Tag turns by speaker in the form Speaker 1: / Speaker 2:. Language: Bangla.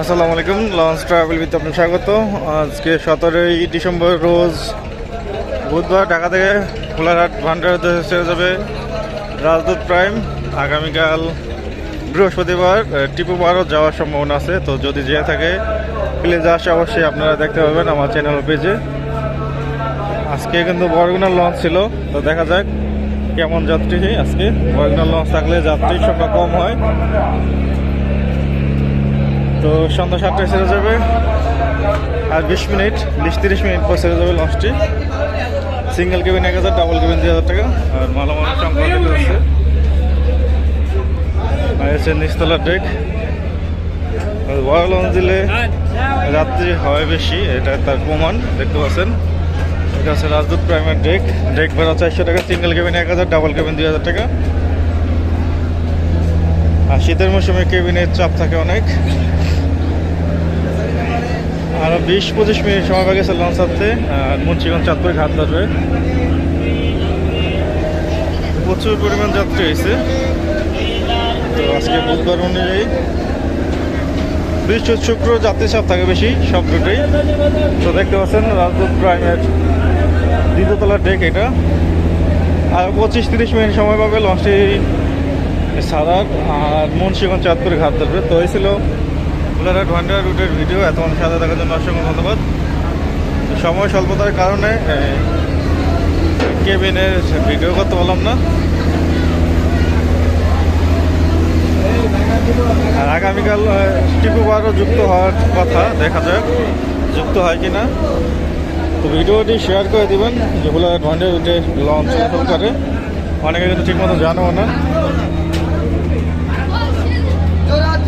Speaker 1: আসসালামু আলাইকুম লঞ্চ ট্রাভেল উইথ আপনার স্বাগত। আজকে সতেরোই ডিসেম্বর রোজ বুধবার ঢাকা থেকে কোলারহাট ভান্ডারতে ছেড়ে যাবে রাজদূত প্রাইম। আগামীকাল বৃহস্পতিবার টিপু পাহাড়ও যাওয়ার সম্ভাবনা আছে, তো যদি যেয়ে থাকে, প্লিজ আসে, অবশ্যই আপনারা দেখতে পাবেন আমার চ্যানেল পেজে আজকে কিন্তু বরগুনার লঞ্চ ছিল, তো দেখা যাক কেমন যাত্রী, আজকে বরগুনার লঞ্চ থাকলে যাত্রীর সংখ্যা কম হয়। তো সন্ধ্যা সাতটায় ছেড়ে যাবে। আর বিশ মিনিট, বিশ তিরিশ মিনিট পর ছেড়ে যাবে লঞ্চটি সিঙ্গেল কেবিন এক হাজার ডাবল কেবিন দুই হাজার টাকা। আর মালামাল দেখতে হচ্ছে। আর নিচতলার ডেক বড় লঞ্চ দিলে রাত্রি হয় বেশি, এটা তার প্রমাণ, দেখতে পাচ্ছেন। এটা হচ্ছে রাজদূত প্রাইমার ডেক ডেক ভাড়া চারশো টাকা সিঙ্গেল কেবিন এক হাজার ডাবল কেবিন দুই হাজার টাকা। আর শীতের মৌসুমে কেবিনের চাপ থাকে অনেক। আরও বিশ পঁচিশ মিনিট সময় পাওয়া গেছে লঞ্চ ছাড়তে আর মুন্সিগঞ্জ চাঁদপুর ঘাট ধরবে। প্রচুর পরিমাণ যাত্রী হয়েছে। তো আজকে বুধবার অনুযায়ী বৃহস্পতি শুক্র যাত্রী চাপ থাকে বেশি, সব দুটোই। তো দেখতে পাচ্ছেন রাজদূত প্রাইমের দ্বিতীয়তলার ডেক এটা। আর পঁচিশ তিরিশ মিনিট সময় পাবে লঞ্চটি সারার আর মুন্সিগঞ্জ চাঁদপুর ঘাট ধরবে। তো এই ছিল কোলারহাট ভান্ডার রুটের ভিডিও এত মানুষ সাথে দেখার জন্য অসংখ্য ধন্যবাদ। সময় স্বল্পতার কারণে কেবিনের ভিডিও করতে পারলাম না। আর আগামীকাল আহ, টিপু বারও যুক্ত হওয়ার কথা দেখা যাক যুক্ত হয় কি না তো ভিডিওটি শেয়ার করে দিবেন যেগুলো ভান্ডার রুটে লঞ্চ করে অনেকে কিন্তু ঠিকমতো জানো না।